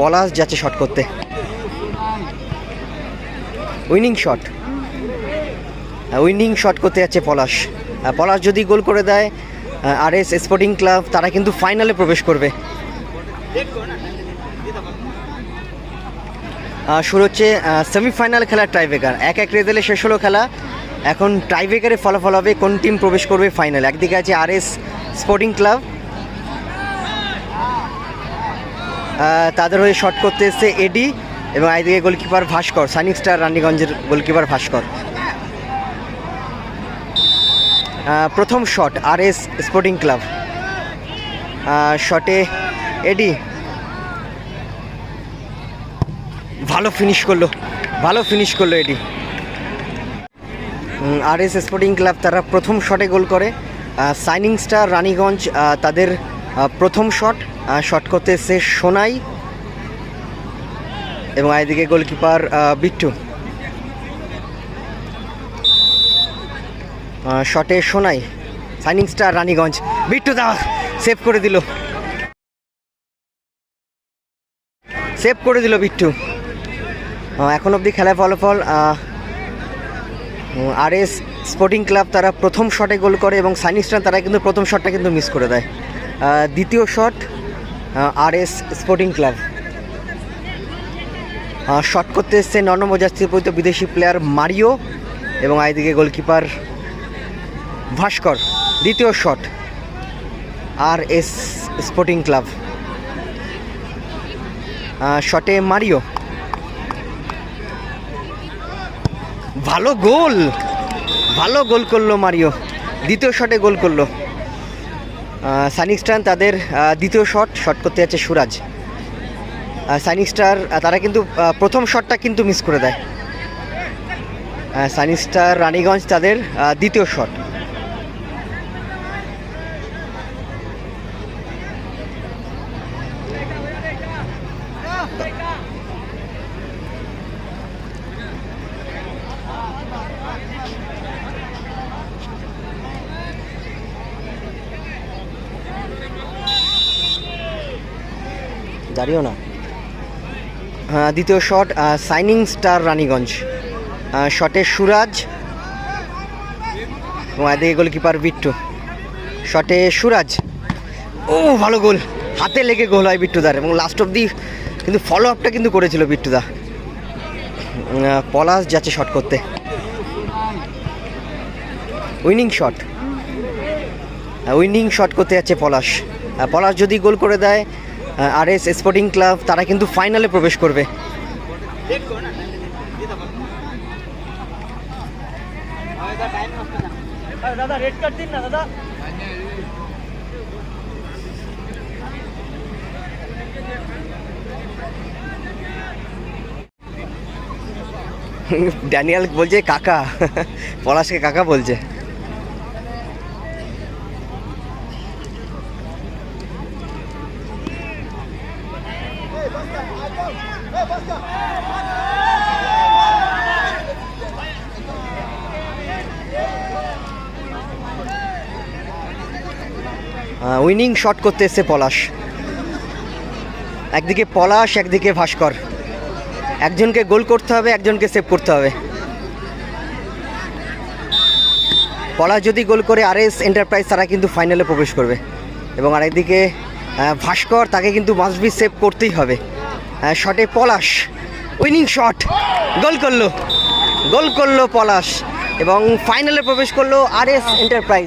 পলাশ যাচ্ছে শট করতে। Winning shot winning shot করতে যাচ্ছে পলাশ। পলাশ যদি গোল করে দেয় আর এস স্পোর্টিং ক্লাব তারা কিন্তু ফাইনালে প্রবেশ করবে। শুরু হচ্ছে সেমিফাইনাল খেলার টাইব্রেকার এক এক রেজাল্টে শেষ হলো খেলা। এখন টাইব্রেকারে ফলাফল হবে, কোন টিম প্রবেশ করবে ফাইনাল একদিকে আছে আর এস স্পোর্টিং ক্লাব তাদের হয়ে শট করতে এসছে এডি এবং একদিকে গোলকিপার ভাস্কর সানিক স্টার রানীগঞ্জের গোলকিপার ভাস্কর। প্রথম shot R S sporting club শটে এডি ভালো ফিনিশ করল, ভালো ফিনিশ করল এডি আর এস স্পোর্টিং ক্লাব তারা প্রথম শটে গোল করে। সাইনিং স্টার রানীগঞ্জ তাদের প্রথম শট শট করতে এসছে সোনাই এবং এদিকে গোলকিপার বিট্টু। শটে Sonai shining star Raniganj. Bittu da save করে দিল। সেভ করে দিল বিট্টু। এখন অবধি খেলার ফলাফল আর এস স্পোর্টিং ক্লাব তারা প্রথম শটে গোল করে এবং সাইনিং স্টার তারা কিন্তু প্রথম শটটা কিন্তু মিস করে দেয়। দ্বিতীয় shot R S sporting club shot করতে এসছে নর্নমজাস্তিপরিত বিদেশি প্লেয়ার মারিও এবং আইদিকে গোলকিপার ভাস্কর, দ্বিতীয় shot R S sporting club শটে মারিও। ভালো গোল ভালো গোল করল মারিও। দ্বিতীয় শটে গোল করল। সাইনিক স্টার তাদের দ্বিতীয় শট শট করতে যাচ্ছে সুরাজ। সাইনিক স্টার তারা কিন্তু প্রথম শটটা কিন্তু মিস করে দেয়। সাইনিক স্টার, রানীগঞ্জ তাদের দ্বিতীয় শট দাঁড়িয়েও না। হ্যাঁ, দ্বিতীয় শট সাইনিং স্টার রানীগঞ্জ। শটে সুরাজ। এবং এদিকে গোলকিপার বিট্টু। শটে সুরাজ। ও ভালো গোল হাতে লেগে গোল হয় বিট্টুদার এবং লাস্ট অব্দি কিন্তু ফলো আপটা কিন্তু করেছিল বিট্টুদা। পলাশ যাচ্ছে শট করতে। উইনিং শট উইনিং শট করতে যাচ্ছে পলাশ। পলাশ যদি গোল করে দেয় আর এস স্পোর্টিং ক্লাব তারা কিন্তু ফাইনালে প্রবেশ করবে। ড্যানিয়াল বলছে, কাকা। পলাশকে কাকা বলছে। উইনিং শট করতে এসছে পলাশ। একদিকে পলাশ, একদিকে ভাস্কর। একজনকে গোল করতে হবে, একজনকে সেভ করতে হবে। পলাশ যদি গোল করে আর এস এন্টারপ্রাইজ তারা কিন্তু ফাইনালে প্রবেশ করবে। এবং আরেকদিকে ভাস্কর, তাকে কিন্তু মাসবি সেভ করতেই হবে। শটে পলাশ উইনিং শট গোল করল গোল করল পলাশ এবং ফাইনালে প্রবেশ করল আর এস এন্টারপ্রাইজ